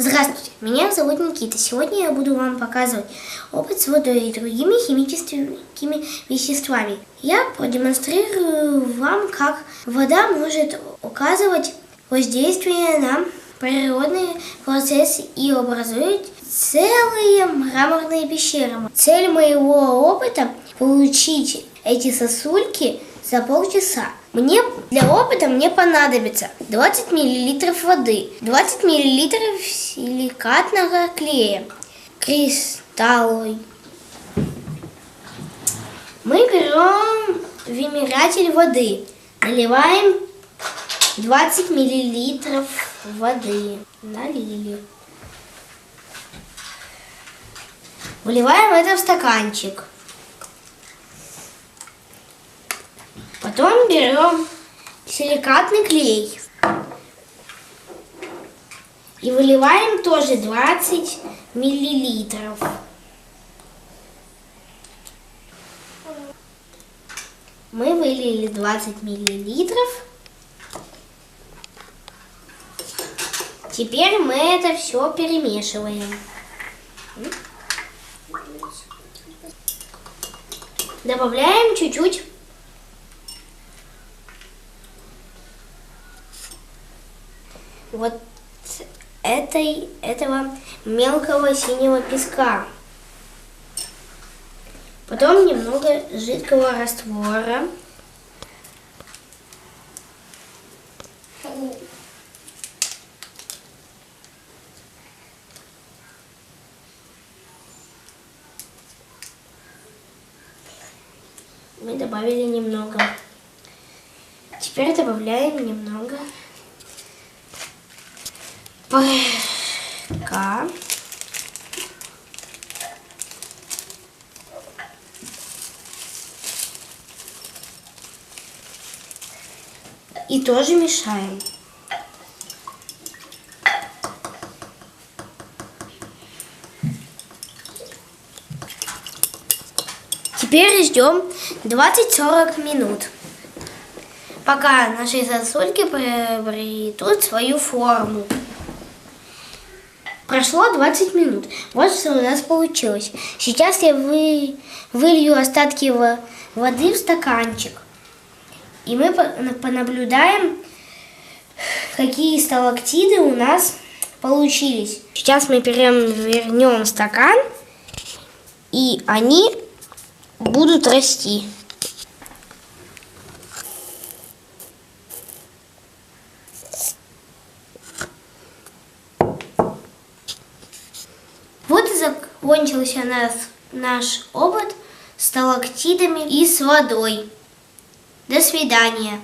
Здравствуйте, меня зовут Никита. Сегодня я буду вам показывать опыт с водой и другими химическими веществами. Я продемонстрирую вам, как вода может указывать воздействие на природные процессы и образует целые мраморные пещеры. Цель моего опыта – получить эти сосульки за полчаса. Мне для опыта мне понадобится 20 мл воды, 20 мл силикатного клея, кристаллы. Мы берем вымератель воды, наливаем 20 мл воды, налили. Выливаем это в стаканчик. Потом берем силикатный клей и выливаем тоже 20 миллилитров. Мы вылили 20 миллилитров. Теперь мы это все перемешиваем. Добавляем чуть-чуть вот этой, этого мелкого синего песка. Потом немного жидкого раствора. Мы добавили немного. Теперь добавляем немного ПК. И тоже мешаем. Теперь ждем 20-40 минут, пока наши сосульки приобретут свою форму. Прошло 20 минут. Вот что у нас получилось. Сейчас я вы, вылью остатки воды в стаканчик. И мы понаблюдаем, какие сталактиды у нас получились. Сейчас мы перевернем стакан, и они будут расти. Вот и закончился нас, наш опыт сталактитами и с водой. До свидания.